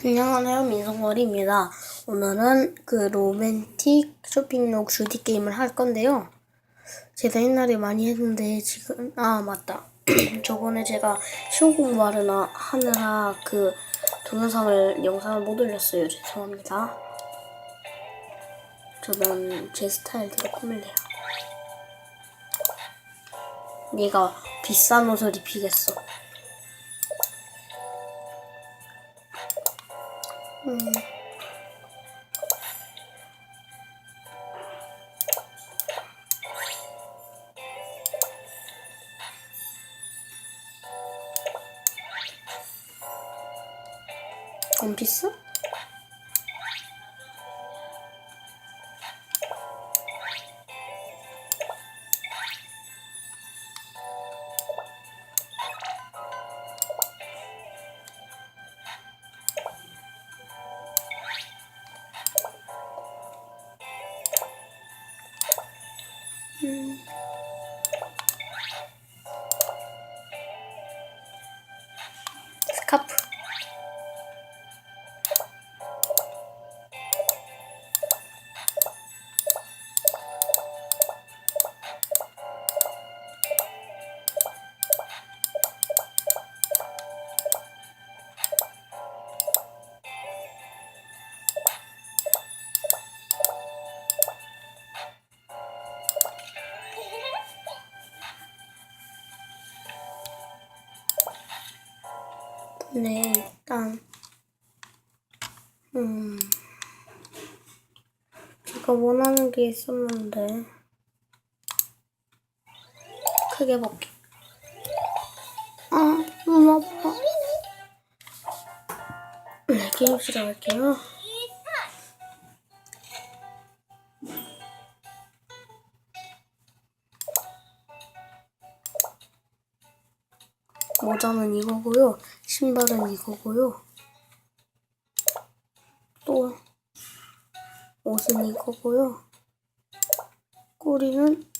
안녕하세요 민성월입니다. 오늘은 그 로맨틱 쇼핑룩 주디 게임을 할 건데요. 제가 옛날에 많이 했는데 지금 아 맞다. 저번에 제가 시험 공부하느라 하느라 그 동영상을 영상을 못 올렸어요. 죄송합니다. 저는 제 스타일대로 꾸밀래요. 네가 비싼 옷을 입히겠어. 음. 원피스? 음. 스 네, 일단, 음, 제가 원하는 게 있었는데, 크게 볼게. 아, 너무 아파. 네, 게임 시작할게요. 모자는 이거고요. 신발은 이거고요. 또 옷은 이거고요. 꼬리는.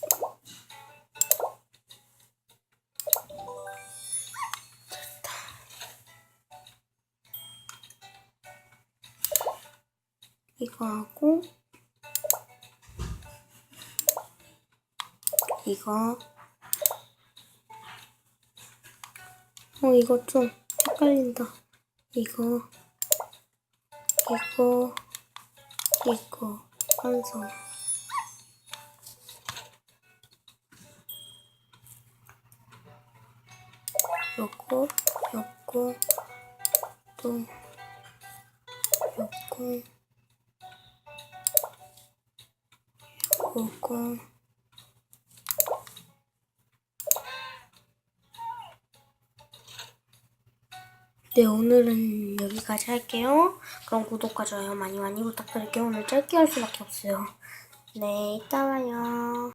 이거 하고 이거 어, 이거 좀 헷갈린다. 이거, 이거, 이거, 완성. 요거, 요거, 또, 요거, 요거, 네, 오늘은 여기까지 할게요. 그럼 구독과 좋아요 많이 많이 부탁드릴게요. 오늘 짧게 할 수밖에 없어요. 네, 이따 봐요.